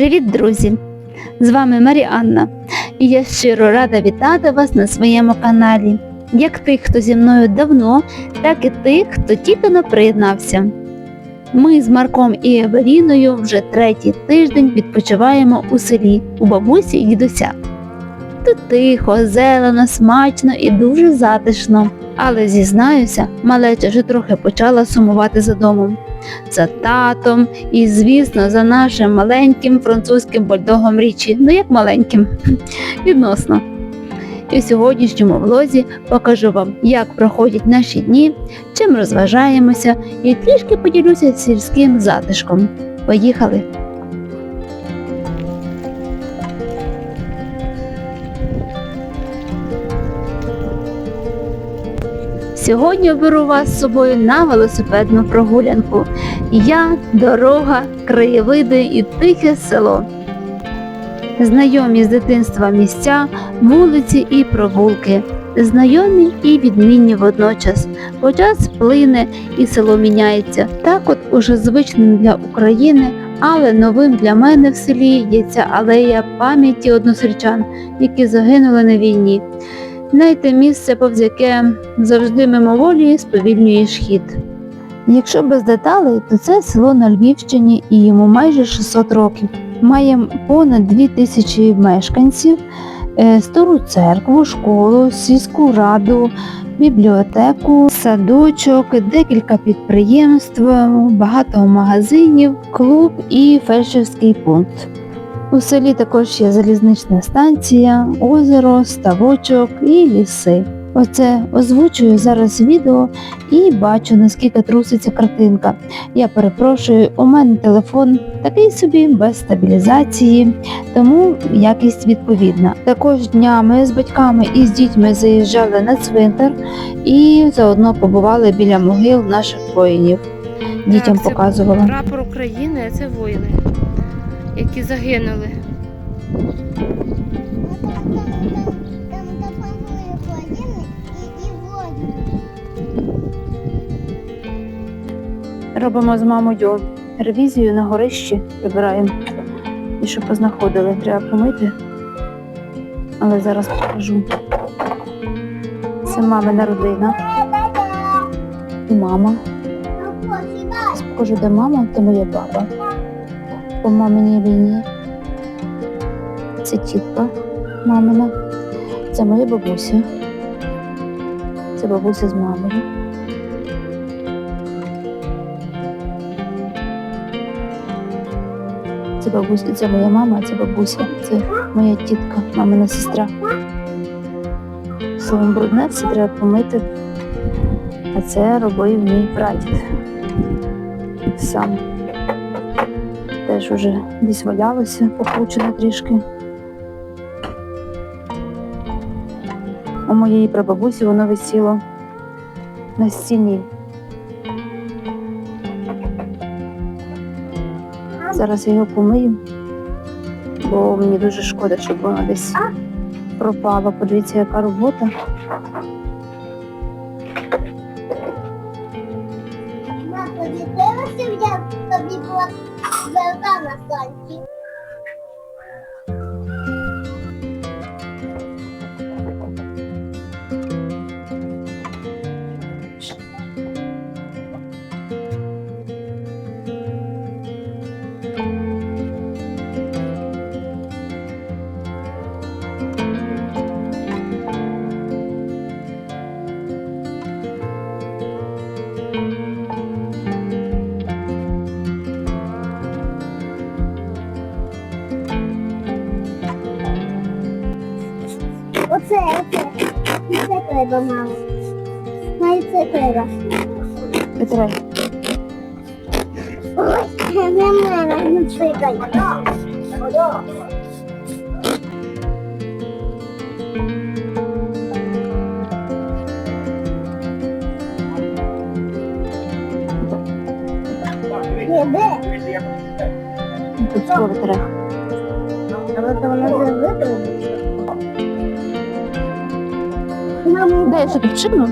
Привіт, друзі! З вами Маріанна, і я щиро рада вітати вас на своєму каналі. Як тих, хто зі мною давно, так і тих, хто тільки не приєднався. Ми з Марком і Еверіною вже третій тиждень відпочиваємо у селі у бабусі і дідуся. Тут тихо, зелено, смачно і дуже затишно. Але зізнаюся, малеча вже трохи почала сумувати за домом, за татом і, звісно, за нашим маленьким французьким бульдогом річі. Ну як маленьким, відносно. І в сьогоднішньому влозі покажу вам, як проходять наші дні, чим розважаємося і трішки поділюся сільським затишком. Поїхали! Сьогодні беру вас з собою на велосипедну прогулянку. Я, дорога, краєвиди і тихе село. Знайомі з дитинства місця, вулиці і провулки. Знайомі і відмінні водночас, бо час плине і село міняється. Так от уже звичним для України, але новим для мене в селі є ця алея пам'яті односельчан, які загинули на війні. Знаєте, місце, повз яке завжди мимоволі сповільнює хід. Якщо без деталей, то це село на Львівщині і йому майже 600 років. Має понад 2000 мешканців, е, стару церкву, школу, сільську раду, бібліотеку, садочок, декілька підприємств, багато магазинів, клуб і фельдшерський пункт. У селі також є залізнична станція, озеро, ставочок і ліси. Оце озвучую зараз відео і бачу, наскільки труситься картинка. Я перепрошую, у мене телефон такий собі без стабілізації, тому якість відповідна. Також днями з батьками і з дітьми заїжджали на цвинтар і заодно побували біля могил наших воїнів. Дітям Так, це показувала. Прапор України, а це воїни, які загинули. Робимо з мамою ревізію на горищі, прибираємо. І що познаходили, треба помити. Але зараз покажу. Це мамина родина і мама. Покажу, де мама, то моя баба. По маминій лінії. Це тітка мамина. Це моя бабуся. Це бабуся з мамою. Це бабуся, це моя мама, це бабуся. Це моя тітка, мамина сестра. Словом брудне, все треба помити. А це робив мій прадід. Сам. Теж уже десь валялося, покручено трішки. У моєї прабабусі воно висіло на стіні. Зараз я його помию, бо мені дуже шкода, щоб воно десь пропало. Подивіться, яка робота. Це треба. Витирай. Ой, це не мене, не цикай. Де? Тут скло витирай. Але то вона вже вибрала. Мамо, Де я що тут шибну?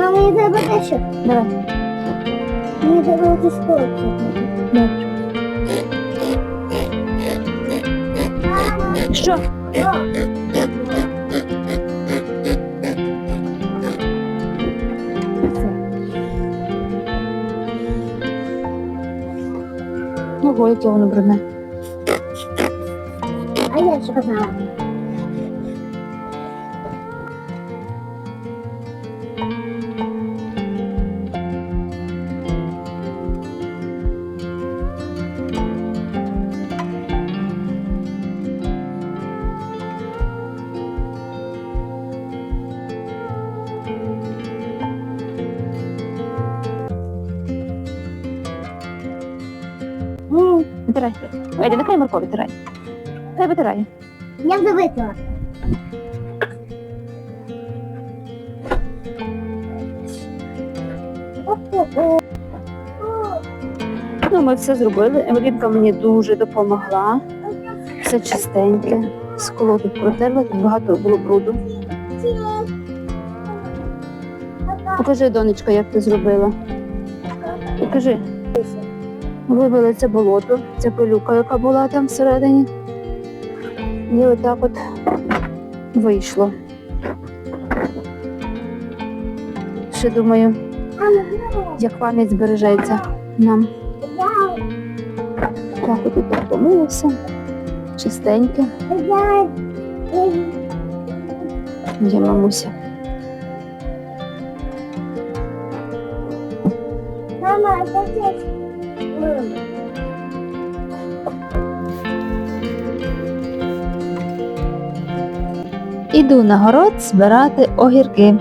Мама, я треба дещо. Давай. Мені треба якийсь хлопчик. Добре. Что? Ну, яке воно брудне. А я що казала? Нехай витирай. Хай витирає. Я вже випила. Ну, ми все зробили. Евелінка мені дуже допомогла. Все чистеньке. Скло тут протерла, тут багато було бруду. Покажи, донечка, як ти зробила. Покажи. Вибили це болото, ця пилюка, яка була там всередині. І отак от вийшло. Ще думаю, як пам'ять збережеться нам. Так, от тут помилося. Чистеньке. Є мамуся. Мама, це Іду на город збирати огірки.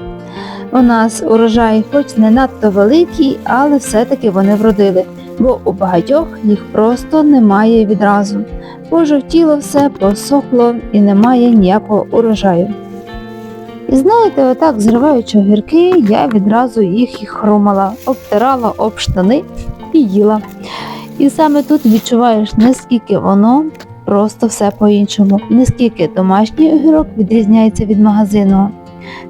У нас урожай хоч не надто великий, але все-таки вони вродили, бо у багатьох їх просто немає відразу. Пожовтіло все, посохло і немає ніякого урожаю. І знаєте, отак, зриваючи огірки, я відразу їх і хрумала, обтирала об штани і їла. І саме тут відчуваєш, наскільки воно просто все по-іншому. Наскільки домашній огірок відрізняється від магазинного.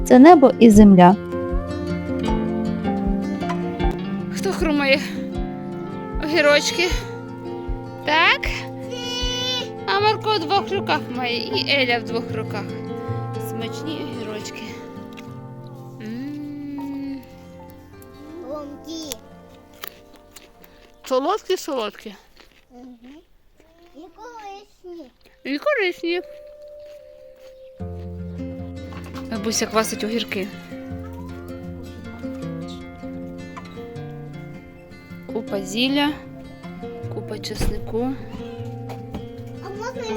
Це небо і земля. Хто хрумає? Огірочки. Так? А Марко в двох руках має і Еля в двох руках. Смачні огірочки. М, Ломки. І корисні. Бабуся квасить огірки. Купа зілля, купа чеснику.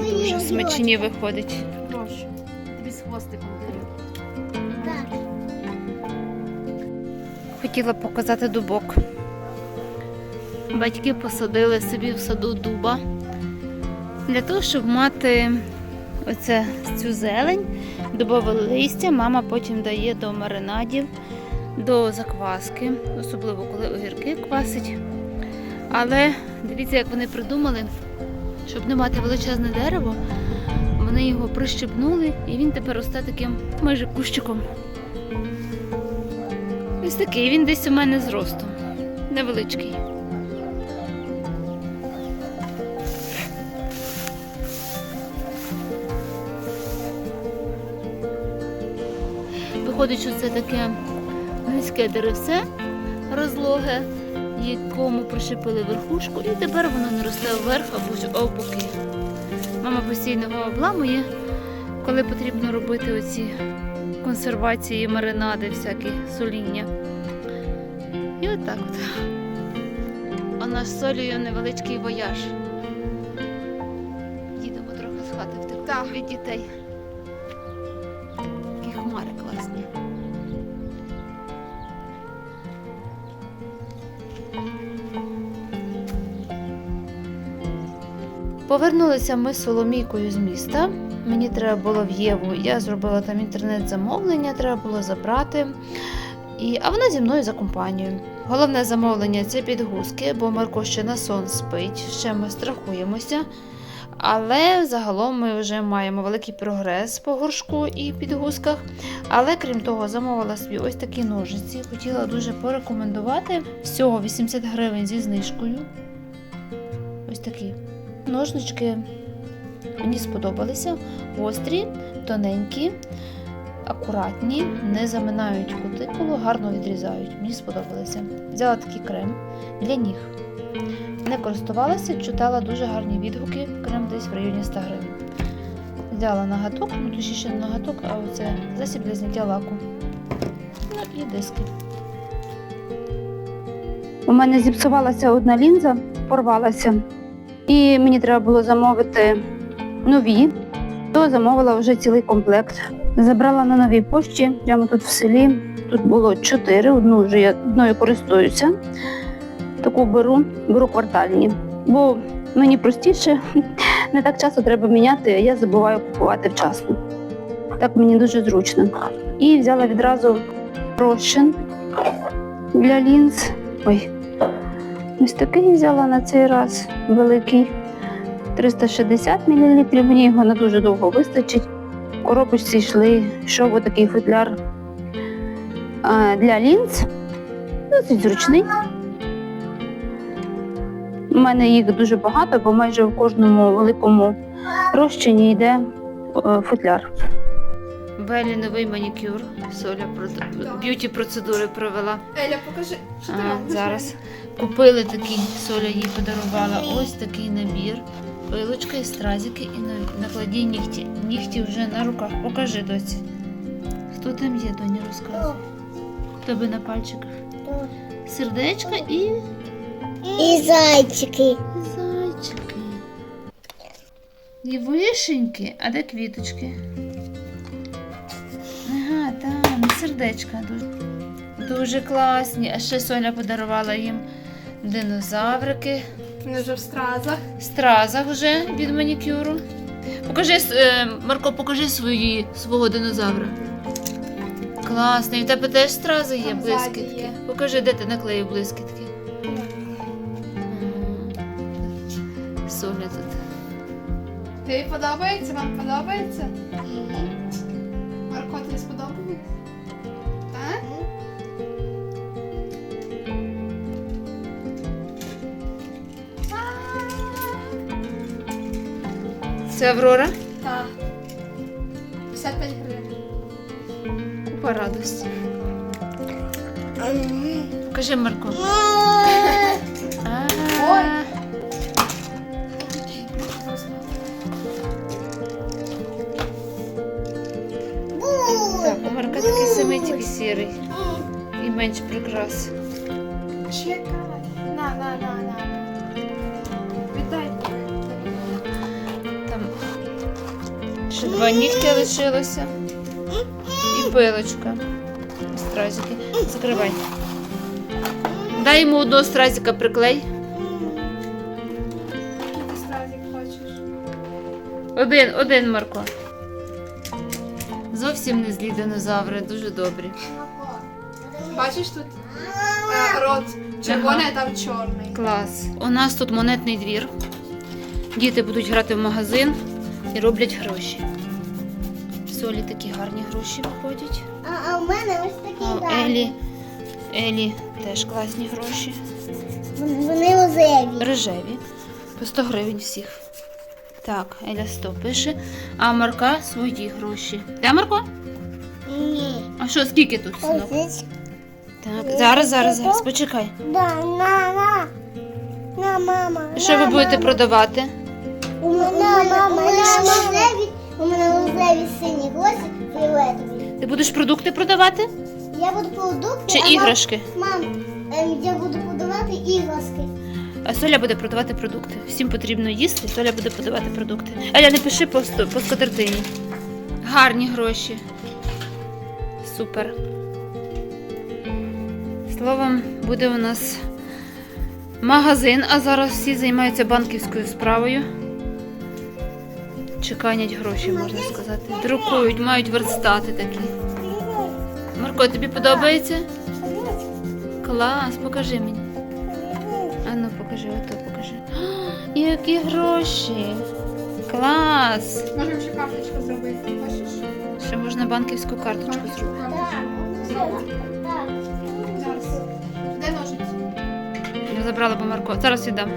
Дуже смачні виходить. Прошу. Тобі з хвостиком. Так. Хотіла показати дубок. Батьки посадили собі в саду дуба для того, щоб мати оце, цю зелень, дубове листя. Мама потім дає до маринадів, до закваски, особливо коли огірки квасить. Але дивіться, як вони придумали, щоб не мати величезне дерево, вони його прищепнули, і він тепер росте таким майже кущиком. Ось такий він десь у мене зростом. Невеличкий. Виходить, що це таке низьке деревце розлоге, якому прищепили верхушку, і тепер воно не росте вверх або навпаки. Мама постійно його обламує, коли потрібно робити оці консервації, маринади, всякі соління. І отак от. А наш з солею невеличкий вояж. Їдемо трохи з хати втекти від дітей. Повернулися ми з Соломійкою з міста. Мені треба було в Єву. Я зробила там інтернет-замовлення, треба було забрати. І, а вона зі мною за компанією. Головне замовлення це підгузки, бо Марко ще на сон спить, ще ми страхуємося. Але загалом ми вже маємо великий прогрес по горшку і підгузках. Але крім того, замовила собі ось такі ножиці. Хотіла дуже порекомендувати. Всього 80 гривень зі знижкою. Ось такі ножнички Мені сподобалися гострі, тоненькі, акуратні, не заминають кутикулу, гарно відрізають. Мені сподобалися. Взяла такий крем для ніг. Не користувалася, читала дуже гарні відгуки, крем десь в районі 100 гривень. Взяла нагаток, ну точніше не нагаток, а оце засіб для зняття лаку. Ну і диски. У мене зіпсувалася одна лінза, порвалася, і мені треба було замовити нові, то замовила вже цілий комплект. Забрала на новій пошті, прямо тут в селі. Тут було чотири, одну вже я одною користуюся. Таку беру, беру квартальні. Бо мені простіше, не так часто треба міняти, я забуваю купувати вчасно. Так мені дуже зручно. І взяла відразу розчин для лінз. Ой, ось такий взяла на цей раз великий. 360 мл, мені його не дуже довго вистачить. В коробочці йшли, йшов отакий футляр для лінз. Досить зручний. У мене їх дуже багато, бо майже в кожному великому розчині йде е, футляр. Белі новий манікюр. Соля б'юті процедури провела. Еля, покажи, що ти А, зараз купили такий, Соля їй подарувала ось такий набір. Пилочка і стразики і на- накладні нігті. Нігті вже на руках. Покажи доці. Хто там є, доня розказує. Тебе на пальчиках. Сердечко і І зайчики. зайчики. І вишеньки, а де квіточки? І сердечка. Дуже, дуже класні. А ще Соня подарувала їм динозаврики. Вони вже в стразах. Стразах вже від манікюру. Покажи, е, Марко, покажи свої, свого динозавра. Класний. В тебе теж стрази є блискітки. Покажи, де ти наклеїв блискітки. Соня тут. Тобі подобається? Вам подобається? Це Аврора? Так. 55 гривень. Купа радості. Покажи, Марко. А. Ой. Так, у Марка такий самий, тільки сірий. І менш прикрас. Чекай. На, на, на, на. Два нігті лишилося. І пилочка. Стразики. Закривай. Дай йому одного стразика приклей. Ти стразик хочеш? Один, один, Марко. Зовсім не злі динозаври, дуже добрі. Бачиш тут е, рот червоний, а там чорний. Клас. У нас тут монетний двір. Діти будуть грати в магазин і роблять гроші. Солі такі гарні гроші виходять. А, а у мене ось такі А гарні. Елі, Елі теж класні гроші. Вони рожеві. Рожеві. По 100 гривень всіх. Так, Еля 100 пише. А Марка свої гроші. Де Марко? Ні. А що, скільки тут? синок? Ось. Так, зараз, зараз, зараз, почекай. Да, на, на. На, мама. Що ви будете продавати? У мене, мама, у мене у мене рожеві сині гроші, фіолетові. Ти будеш продукти продавати? Я буду продукти, Чи а іграшки? Мам, ем, я буду продавати іграшки. А Соля буде продавати продукти. Всім потрібно їсти, Соля буде продавати продукти. Еля, не пиши по, по скатертині. Гарні гроші. Супер. Словом, буде у нас магазин, а зараз всі займаються банківською справою. Чеканять гроші, можна сказати. Друкують, мають верстати такі. Марко, тобі подобається? Клас, покажи мені. А ну покажи, ото покажи. А, які гроші! Клас! Можемо ще карточку зробити. Ще можна банківську карточку зробити. Так, так. Зараз. Де ножиці? Я забрала бо Марко. Зараз віддам.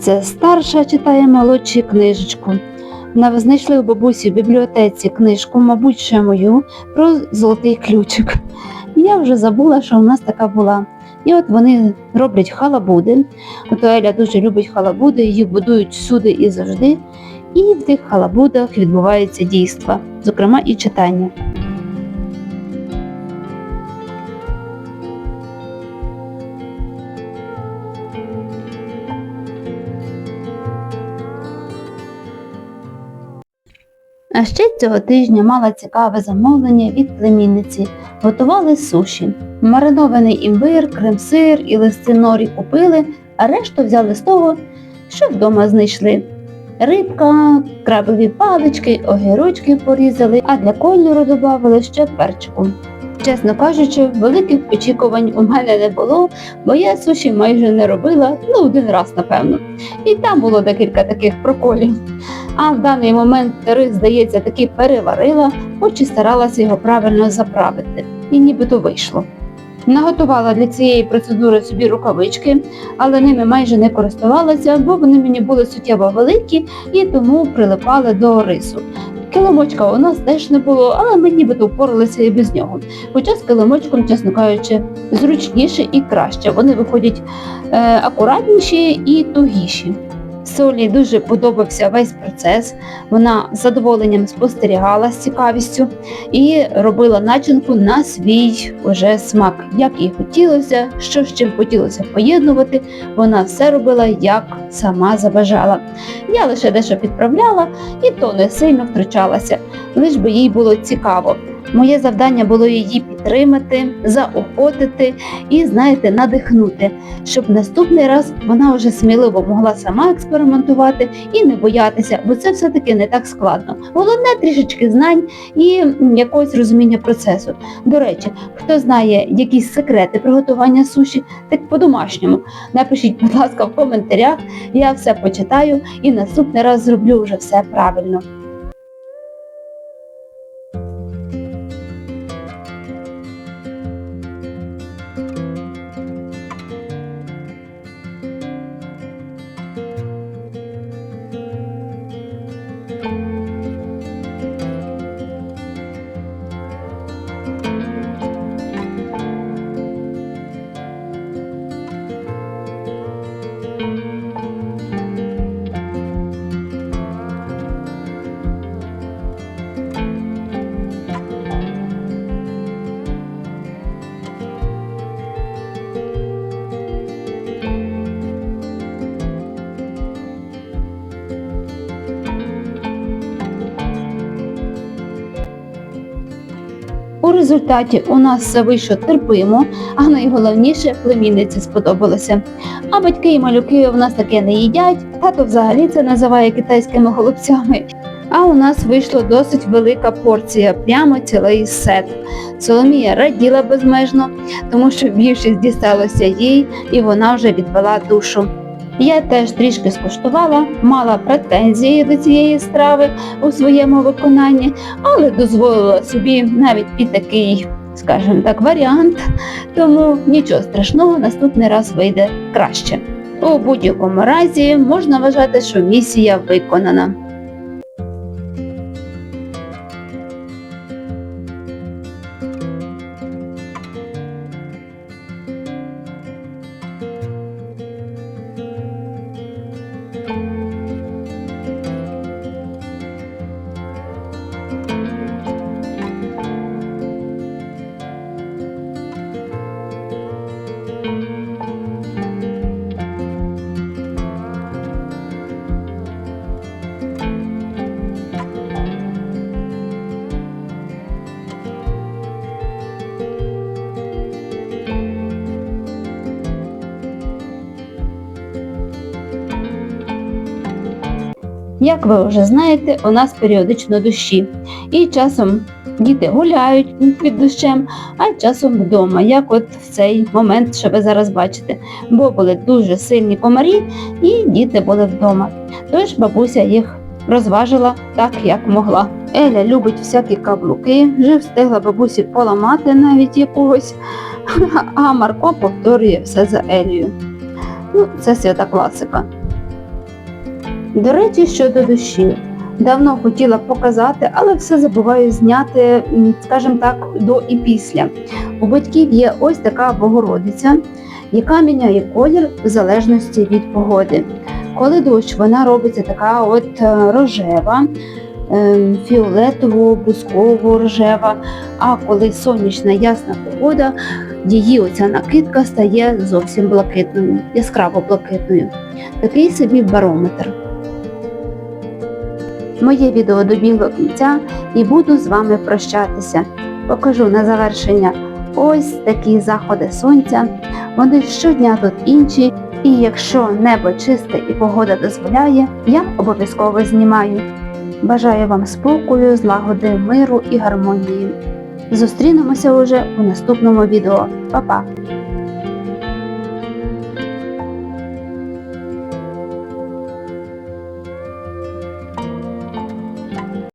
Це старша читає молодшій книжечку. На- Знайшли у бабусі в бібліотеці книжку, мабуть, ще мою, про золотий ключик. Я вже забула, що у нас така була. І от вони роблять халабуди. От Еля дуже любить халабуди, їх будують всюди і завжди. І в тих халабудах відбуваються дійства, зокрема і читання. А ще цього тижня мала цікаве замовлення від племінниці. Готували суші. Маринований імбир, крем-сир і листи норі купили, а решту взяли з того, що вдома знайшли. Рибка, крабові палички, огірочки порізали, а для кольору додали ще перчику. Чесно кажучи, великих очікувань у мене не було, бо я суші майже не робила, ну один раз, напевно. І там було декілька таких проколів. А в даний момент рис, здається, таки переварила, хоч і старалася його правильно заправити. І нібито вийшло. Наготувала для цієї процедури собі рукавички, але ними майже не користувалася, бо вони мені були суттєво великі і тому прилипали до рису. Килимочка у нас теж не було, але ми нібито впоралися і без нього. Хоча з килимочком, чесно кажучи, зручніше і краще. Вони виходять е, акуратніші і тугіші. Солі дуже подобався весь процес. Вона з задоволенням спостерігала з цікавістю і робила начинку на свій уже смак, як їй хотілося, що з чим хотілося поєднувати. Вона все робила як сама забажала. Я лише дещо підправляла і то не сильно втручалася, лиш би їй було цікаво. Моє завдання було її підтримати, заохотити і, знаєте, надихнути, щоб наступний раз вона вже сміливо могла сама експериментувати і не боятися, бо це все-таки не так складно. Головне трішечки знань і якогось розуміння процесу. До речі, хто знає якісь секрети приготування суші, так по-домашньому. Напишіть, будь ласка, в коментарях. Я все почитаю і наступний раз зроблю вже все правильно. У результаті у нас все вийшло терпимо, а найголовніше племінниці сподобалося. А батьки і малюки у нас таке не їдять, тато взагалі це називає китайськими голубцями. А у нас вийшла досить велика порція, прямо цілий сет. Соломія раділа безмежно, тому що більшість дісталося їй, і вона вже відвела душу. Я теж трішки скуштувала, мала претензії до цієї страви у своєму виконанні, але дозволила собі навіть і такий, скажімо так, варіант. Тому нічого страшного, наступний раз вийде краще. У будь-якому разі можна вважати, що місія виконана. Як ви вже знаєте, у нас періодично дощі. І часом діти гуляють під дощем, а часом вдома, як от в цей момент, що ви зараз бачите. Бо були дуже сильні комарі, і діти були вдома. Тож бабуся їх розважила так, як могла. Еля любить всякі каблуки, вже встигла бабусі поламати навіть якогось, а Марко повторює все за Елію. Ну, це свята класика. До речі, щодо дощів. Давно хотіла показати, але все забуваю зняти, скажімо так, до і після. У батьків є ось така Богородиця, яка міняє колір в залежності від погоди. Коли дощ, вона робиться така от е, рожева, е, фіолетово, бусково рожева. А коли сонячна ясна погода, її оця накидка стає зовсім блакитною, яскраво блакитною. Такий собі барометр. Моє відео добігло кінця і буду з вами прощатися. Покажу на завершення ось такі заходи сонця. Вони щодня тут інші, і якщо небо чисте і погода дозволяє, я обов'язково знімаю. Бажаю вам спокою, злагоди, миру і гармонії. Зустрінемося уже у наступному відео. Па-па!